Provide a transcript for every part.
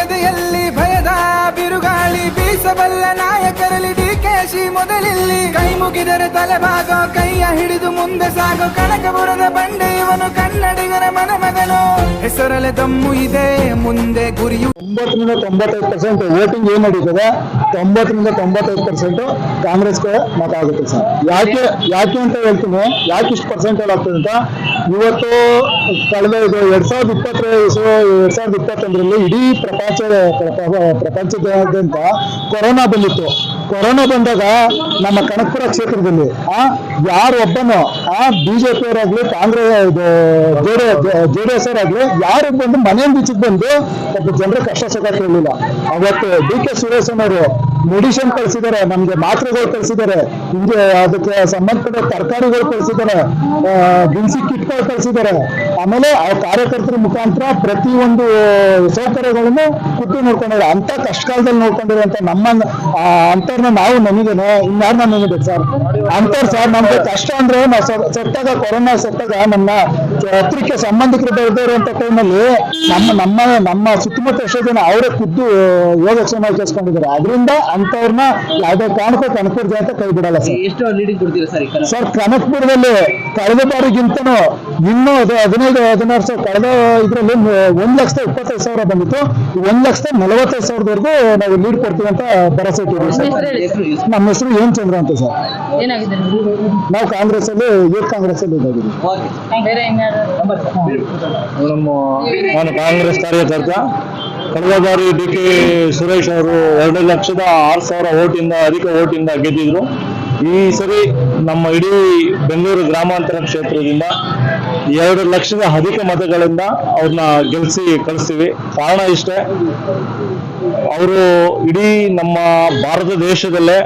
ಎದೆಯಲ್ಲಿ ಭಯದ ಬಿರುಗಾಳಿ ಬೀಸಬಲ್ಲ ನಾಯಕರಲ್ಲಿ ಡಿಕೆಶಿ ಮೊದಲಿಲ್ಲಿ ಕೈ ಮುಗಿದರೆ ತಲೆಬಾಗೋ ಕೈಯ ಹಿಡಿದು ಮುಂದೆ ಸಾಗೋ. ಕನಕಪುರದ ಬಂಡೆ ಇವನು ಕನ್ನಡಿಗರ ಮನಮಗನು ಹೆಸರಲೆ ದಮ್ಮು ಇದೆ, ಮುಂದೆ ಗುರಿಯು ತೊಂಬತ್ತರಿಂದ ತೊಂಬತ್ತೈದು ಪರ್ಸೆಂಟ್ ವೋಟಿಂಗ್ ಏನ್ ನಡೀತದೆ? ತೊಂಬತ್ತರಿಂದ ತೊಂಬತ್ತೈದು ಪರ್ಸೆಂಟ್ ಕಾಂಗ್ರೆಸ್ಗೆ ಮತ ಆಗುತ್ತೆ ಸರ್. ಯಾಕೆ ಯಾಕೆ ಅಂತ ಹೇಳ್ತೀನಿ. ಯಾಕೆ ಇಷ್ಟು ಪರ್ಸೆಂಟ್ ಆಗ್ತದೆ ಅಂತ? ಇವತ್ತು ಕಳೆದ ಇದು ಎರಡ್ ಸಾವಿರದ ಇಪ್ಪತ್ತರ ಎರಡ್ ಸಾವಿರದ ಇಪ್ಪತ್ತೊಂದರಲ್ಲಿ ಇಡೀ ಪ್ರಪಂಚ ಪ್ರಪ- ಪ್ರಪಂಚದಾದ್ಯಂತ ಕೊರೋನಾ ಬಂದಿತ್ತು. ಕೊರೋನಾ ಬಂದಾಗ ನಮ್ಮ ಕನಕಪುರ ಕ್ಷೇತ್ರದಲ್ಲಿ, ಆ, ಯಾರು ಒಬ್ಬನು, ಆ ಬಿಜೆಪಿ ಅವರಾಗ್ಲಿ, ಕಾಂಗ್ರೆಸ್ ಜೆ ಡಿ ಎಸ್ ಅವರಾಗ್ಲಿ, ಯಾರು ಬಂದು ಮನೆಯಿಂದ ಬಂದು ಒಬ್ಬ ಜನರ ಕಷ್ಟ ಸುಖ ಕೇಳಲಿಲ್ಲ. ಅವತ್ತು ಡಿ ಕೆ ಸುರೇಶನ್ ಅವರು ಮೆಡಿಸಿನ್ ಕಳಿಸಿದ್ದಾರೆ, ನಮ್ಗೆ ಮಾತ್ರೆಗಳು ಕಳಿಸಿದ್ದಾರೆ, ಹಿಂಗೆ ಅದಕ್ಕೆ ಸಂಬಂಧಪಟ್ಟ ತರಕಾರಿಗಳು ಕಳಿಸಿದ್ದಾರೆ ದಿನಸಿ ಕಿಟ್ಗಳು ಕಳಿಸಿದ್ದಾರೆ. ಆಮೇಲೆ ಆ ಕಾರ್ಯಕರ್ತರ ಮುಖಾಂತರ ಪ್ರತಿಯೊಂದು ಸೌಕರ್ಯಗಳನ್ನು ಕುಟ್ಟಿ ನೋಡ್ಕೊಂಡಿದ್ದಾರೆ. ಅಂತ ಕಷ್ಟ ಕಾಲದಲ್ಲಿ ನೋಡ್ಕೊಂಡಿರುವಂತ ನಮ್ಮ ಅಂತರ್ನ ನಾವು ನಮಗೇನೆ ಇನ್ನಾದ್ರೂ ನಮಗಿದೆ ಸರ್? ಅಂತರ್ ಸರ್, ನಮ್ಗೆ ಕಷ್ಟ ಅಂದ್ರೆ ನಾವು ಸತ್ತಾಗ, ಕೊರೋನಾ ಸತ್ತಾಗ ನಮ್ಮ ಹತ್ರಕ್ಕೆ ಸಂಬಂಧಿಕರು ಬೆಳೆದೇ ಅಂತ ಟೈಮಲ್ಲಿ ನಮ್ಮ ನಮ್ಮ ನಮ್ಮ ಸುತ್ತಮುತ್ತ ಎಷ್ಟೋ ಜನ ಅವರೇ ಖುದ್ದು ಯೋಗಕ್ಷೇಮ ಕೇಳಿಸ್ಕೊಂಡಿದ್ದಾರೆ ಅದರಿಂದ ಅಂತವ್ರನ್ನ ಯಾವುದೇ ಕಾರಣಕ್ಕೂ ಕನಕಪುರ ಅಂತ ಕೈ ಬಿಡಲ್ಲ ಸರ್. ಎಷ್ಟು ಲೀಡಿಂಗ್ ಕೊಡ್ತೀರಾ ಸರ್ ಸರ್ ಕನಕಪುರದಲ್ಲಿ ಕಳೆದ ಬಾರಿಗಿಂತನೂ ಇನ್ನೂ ಅದು ಹದಿನೈದು ಹದಿನಾರು ಸಾವಿರ ಕಳೆದ ಇದರಲ್ಲಿ ಒಂದ್ ಲಕ್ಷದ ಇಪ್ಪತ್ತೈದು ಸಾವಿರ ಬಂದಿತ್ತು. ಒಂದ್ ಲಕ್ಷದ ನಲವತ್ತೈದು ಸಾವಿರದವರೆಗೂ ನಾವು ಲೀಡ್ ಕೊಡ್ತೀವಿ ಅಂತ ಭರವಸೆ ಇಟ್ಟಿದ್ದೀವಿ ಸರ್. ನಮ್ಮ ಹೆಸರು ಏನ್ ಚಂದ್ರ ಅಂತ ಸರ್. ಏನಾಗಿದೆ? ನಾವು ಕಾಂಗ್ರೆಸ್ ಅಲ್ಲಿ ಯೂತ್ ಕಾಂಗ್ರೆಸ್ ಅಲ್ಲಿ ಇದಾಗಿದ್ದೀವಿ. ಓಕೆ. ಬೇರೆ ಇನ್ಯಾರು? ನಮ್ಮ ನಾನು ಕಾಂಗ್ರೆಸ್ ಕಾರ್ಯಕರ್ತ, ಕಳೆದ ಬಾರಿ ಡಿ ಕೆ ಸುರೇಶ್ ಅವರು ಎರಡು ಲಕ್ಷದ ಆರು ಸಾವಿರ ಓಟಿಂದ, ಅಧಿಕ ಓಟಿಂದ ಗೆದ್ದಿದ್ರು. ಈ ಸರಿ ನಮ್ಮ ಇಡೀ ಬೆಂಗಳೂರು ಗ್ರಾಮಾಂತರ ಕ್ಷೇತ್ರದಿಂದ ಎರಡು ಲಕ್ಷದ ಅಧಿಕ ಮತಗಳಿಂದ ಅವ್ರನ್ನ ಗೆಲ್ಸಿ ಕಳಿಸ್ತೀವಿ. ಕಾರಣ ಇಷ್ಟೇ, ಅವರು ಇಡೀ ನಮ್ಮ ಭಾರತ ದೇಶದಲ್ಲೇ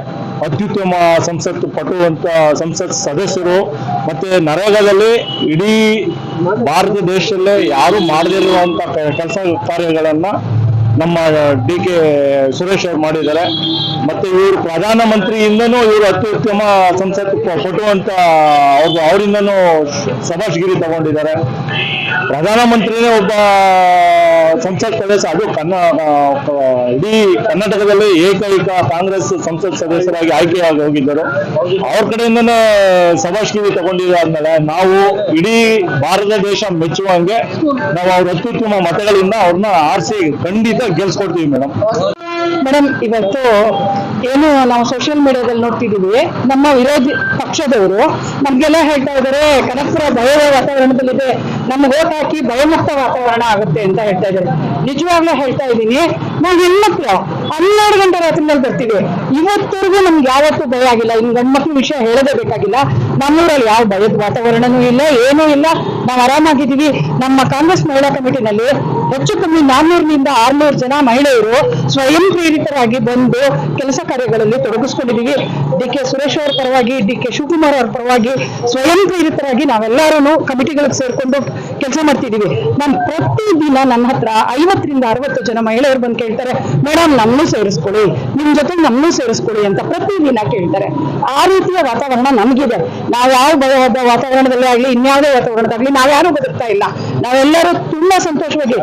ಅತ್ಯುತ್ತಮ ಸಂಸತ್ತು ಪಟುವಂತ ಸಂಸತ್ ಸದಸ್ಯರು ಮತ್ತೆ ನರೇಗಾದಲ್ಲಿ ಇಡೀ ಭಾರತ ದೇಶದಲ್ಲೇ ಯಾರು ಮಾಡದಿರುವಂತ ಕೆಲಸ ಕಾರ್ಯಗಳನ್ನ ನಮ್ಮ ಡಿ ಕೆ ಸುರೇಶ್ ಅವರು ಮಾಡಿದ್ದಾರೆ. ಮತ್ತೆ ಇವರು ಪ್ರಧಾನಮಂತ್ರಿಯಿಂದನೂ ಇವರು ಅತ್ಯುತ್ತಮ ಸಂಸತ್ ಕೊಟ್ಟುವಂತ ಅವ್ರದ್ದು ಅವರಿಂದನೂ ಸಭಾಷ್ಗಿರಿ ತಗೊಂಡಿದ್ದಾರೆ. ಪ್ರಧಾನಮಂತ್ರಿನೇ ಒಬ್ಬ ಸಂಸತ್ ಸದಸ್ಯ, ಅದು ಕನ್ನ ಇಡೀ ಕರ್ನಾಟಕದಲ್ಲಿ ಏಕೈಕ ಕಾಂಗ್ರೆಸ್ ಸಂಸತ್ ಸದಸ್ಯರಾಗಿ ಆಯ್ಕೆಯಾಗಿ ಹೋಗಿದ್ದರು. ಅವ್ರ ಕಡೆಯಿಂದನೇ ಸಭಾಷ್ಗಿರಿ ತಗೊಂಡಿದ್ದಾದ್ಮೇಲೆ ನಾವು ಇಡೀ ಭಾರತ ದೇಶ ಮೆಚ್ಚುವಂಗೆ ನಾವು ಅವ್ರ ಅತ್ಯುತ್ತಮ ಮತಗಳಿಂದ ಅವ್ರನ್ನ ಆರಿಸಿ ಖಂಡಿತ ಗೆಲ್ಸ್ಕೊಡ್ತೀವಿ ಮೇಡಮ್ ಮೇಡಮ್ ಇವತ್ತು ಏನು ನಾವು ಸೋಷಿಯಲ್ ಮೀಡಿಯಾದಲ್ಲಿ ನೋಡ್ತಿದೀವಿ ನಮ್ಮ ವಿರೋಧಿ ಪಕ್ಷದವರು ನಮ್ಗೆಲ್ಲ ಹೇಳ್ತಾ ಇದ್ದಾರೆ, ಕನಕಪುರ ಭಯದ ವಾತಾವರಣದಲ್ಲಿದೆ, ನಮ್ಗೆ ಓಟ್ ಹಾಕಿ ಭಯಮುಕ್ತ ವಾತಾವರಣ ಆಗುತ್ತೆ ಅಂತ ಹೇಳ್ತಾ ಇದ್ದಾರೆ. ನಿಜವಾಗ್ಲೂ ಹೇಳ್ತಾ ಇದ್ದೀನಿ, ನಾವು ಹೆಣ್ಮಕ್ಳು ಹನ್ನೆರಡು ಗಂಟೆ ರಾತ್ರಿನಲ್ಲಿ ಬರ್ತೀವಿ. ಇವತ್ತವರೆಗೂ ನಮ್ಗೆ ಯಾವತ್ತೂ ಭಯ ಆಗಿಲ್ಲ, ಇನ್ನು ಗಂಡ್ಮಕ್ಳು ವಿಷಯ ಹೇಳದೇ ಬೇಕಾಗಿಲ್ಲ. ನಮ್ಮೂರಲ್ಲಿ ಯಾವ ಭಯದ ವಾತಾವರಣನೂ ಇಲ್ಲ, ಏನೂ ಇಲ್ಲ. ನಾವು ಆರಾಮಾಗಿದ್ದೀವಿ. ನಮ್ಮ ಕಾಂಗ್ರೆಸ್ ಮಹಿಳಾ ಕಮಿಟಿನಲ್ಲಿ ಹೆಚ್ಚು ಕಮ್ಮಿ ನಾನ್ನೂರರಿಂದ ಆರ್ನೂರು ಜನ ಮಹಿಳೆಯರು ಸ್ವಯಂ ಪ್ರೇರಿತರಾಗಿ ಬಂದು ಕೆಲಸ ಕಾರ್ಯಗಳಲ್ಲಿ ತೊಡಗಿಸ್ಕೊಂಡಿದ್ದೀವಿ. ಡಿ ಕೆ ಸುರೇಶ್ ಅವರ ಪರವಾಗಿ, ಡಿ ಕೆ ಶಿವಕುಮಾರ್ ಅವರ ಪರವಾಗಿ ಸ್ವಯಂ ಪ್ರೇರಿತರಾಗಿ ನಾವೆಲ್ಲರೂ ಕಮಿಟಿಗಳಿಗೆ ಸೇರ್ಕೊಂಡು ಕೆಲಸ ಮಾಡ್ತಿದ್ದೀವಿ. ನಾನು ಪ್ರತಿದಿನ ನನ್ನ ಹತ್ರ ಐವತ್ತರಿಂದ ಅರವತ್ತು ಜನ ಮಹಿಳೆಯರು ಬಂದು ಕೇಳ್ತಾರೆ ಮೇಡಮ್ ನಮ್ಮನ್ನು ಸೇರಿಸ್ಕೊಳ್ಳಿ. ನಿಮ್ ಜೊತೆ ನಮ್ಮನ್ನು ಸೇರಿಸ್ಕೊಳ್ಳಿ ಅಂತ ಪ್ರತಿದಿನ ಕೇಳ್ತಾರೆ. ಆ ರೀತಿಯ ವಾತಾವರಣ ನಮಗಿದೆ. ನಾವು ಯಾವ ಭಯವಾದ ವಾತಾವರಣದಲ್ಲೇ ಆಗ್ಲಿ, ಇನ್ಯಾವುದೇ ವಾತಾವರಣದಾಗ್ಲಿ ನಾವ್ಯಾರು ಬದುಕ್ತಾ ಇಲ್ಲ. ನಾವೆಲ್ಲರೂ ತುಂಬಾ ಸಂತೋಷವಾಗಿ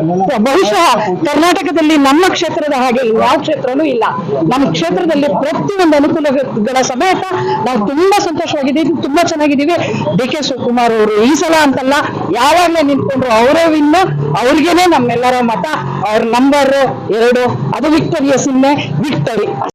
ಬಹುಶಃ ಕರ್ನಾಟಕದಲ್ಲಿ ನಮ್ಮ ಕ್ಷೇತ್ರದ ಹಾಗೆ ಯಾವ ಕ್ಷೇತ್ರನೂ ಇಲ್ಲ. ನಮ್ಮ ಕ್ಷೇತ್ರದಲ್ಲಿ ಪ್ರತಿಯೊಂದು ಅನುಕೂಲಗಳ ಸಮೇತ ನಾವು ತುಂಬಾ ಸಂತೋಷವಾಗಿದ್ದೀವಿ, ತುಂಬಾ ಚೆನ್ನಾಗಿದ್ದೀವಿ. ಡಿ ಕೆ ಶಿವಕುಮಾರ್ ಅವರು ಈ ಸಲ ಅಂತಲ್ಲ, ಯಾವಾಗ್ಲೇ ನಿಂತ್ಕೊಂಡ್ರು ಅವರೇ ವಿನ್ನ ಅವ್ರಿಗೇನೆ ನಮ್ಮೆಲ್ಲರ ಮತ, ಅವ್ರ ನಂಬರ್ ಎರಡು, ಅದು ವಿಕ್ಟೋರಿಯ ಸಿನ್ಮೆ ವಿಕ್ಟರಿ